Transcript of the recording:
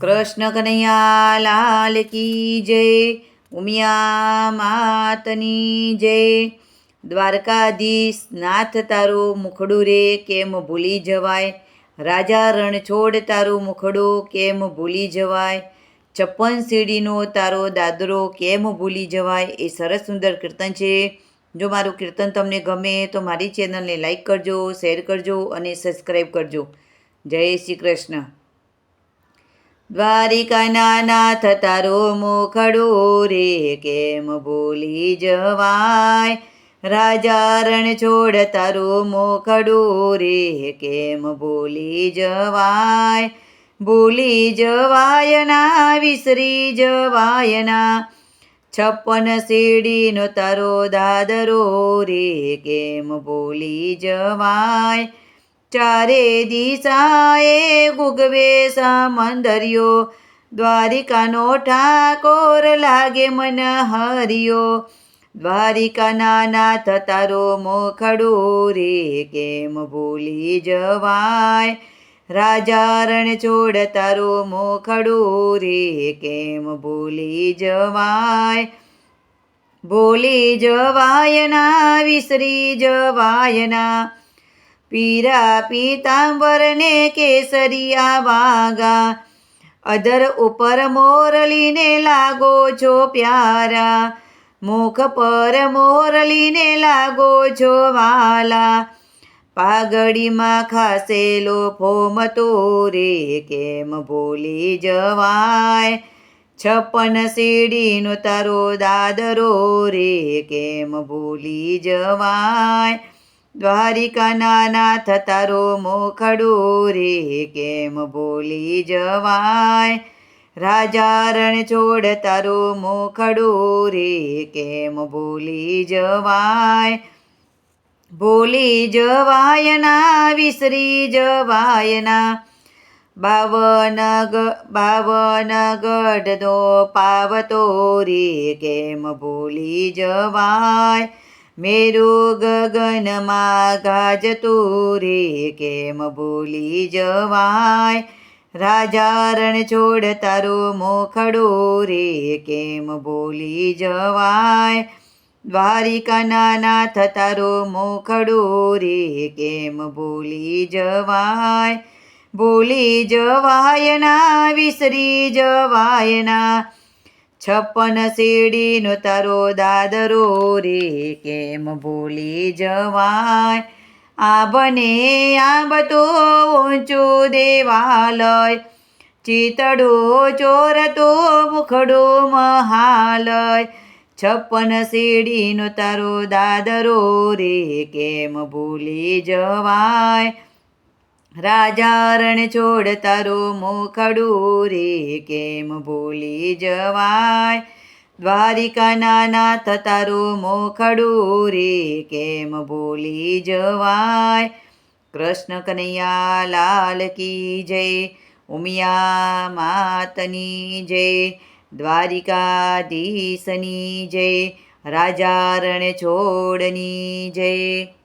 કૃષ્ણ કનૈયા લાલ કી જય, ઉમિયા માતની જય. દ્વારકાધીશ નાથ તારું મુખડું રે કેમ ભૂલી જવાય? રાજા રણછોડ તારું મુખડું કેમ ભૂલી જવાય? છપ્પન સીડીનો તારો દાદરો કેમ ભૂલી જવાય? એ સરસ સુંદર કીર્તન છે. જો મારું કીર્તન તમને ગમે તો મારી ચેનલને લાઈક કરજો, શેર કરજો અને સબસ્ક્રાઈબ કરજો. જય શ્રી કૃષ્ણ. દ્વારિકાના નાથ તારો મુખડો રે કેમ ભૂલી જવાય? રાજા રણછોડ તારો મોખડો રે કેમ ભૂલી જવાય? ભૂલી જવાય વિસરી જવાય ના છપ્પન સીડીનો તારો દાદરો રે કેમ ભૂલી જવાય? ચારે દિશાએ ગુગવે સમંદર્યો. દ્વારિકાનો ઠાકોર લાગે મન હરિયો. દ્વારિકાના નાથ તારો મોખડો રે કેમ ભૂલી જવાય? રાજા રણછોડ તારો મોખડો રે કેમ ભૂલી જવાય? ભૂલી જવાયના, વિસરી જવાય ના પીરા પીતાંબરને કેસરિયા વાગા અધર ઉપર મોરલીને લાગો છો પ્યારા. મુખ પર મોરલીને લાગો છો વાલા. પાઘડીમાં ખાસેલો ફોમ તો રે કેમ ભૂલી જવાય? છપ્પન સીડીનો તારો દાદરો રે કેમ ભૂલી જવાય? દ્વારિકાના નાથ તારો મોખડો રે કેમ બોલી જવાય? રાજા રણછોડ તારો મોખડો રે કેમ બોલી જવાય? ભૂલી જવાય ના વિસરી જવાય ના બાવન ગઢ દો પાવતો રે કેમ ભૂલી જવાય? મેરુ ગગનમાં ગાજતું રે, કેમ ભૂલી જવાય? રાજા રણછોડ તારો મોખડો રે, કેમ ભૂલી જવાય? દ્વારિકાના નાથ તારો મોખડો રે, કેમ ભૂલી જવાય? ભૂલી જવાય ના વિસરી જવાય ના છપ્પન સીડીનો તારો દાદરો રે, કેમ ભૂલી જવાય? આંબને આંબ તો ઊંચું દેવાલય, ચિતડો ચોરતો મુખડો મહાલય. છપ્પન સીડીનો તારો દાદરો રે, કેમ ભૂલી જવાય? રાજા રણછોડ તારો મોખડું રે કેમ ભૂલી જવાય? દ્વારિકાના નાથ તારો મોખડું રે કેમ ભૂલી જવાય? કૃષ્ણ કનૈયા લાલ કી જય, ઉમિયા માતની જય, દ્વારિકાધીશની જય રાજા રણછોડની જય.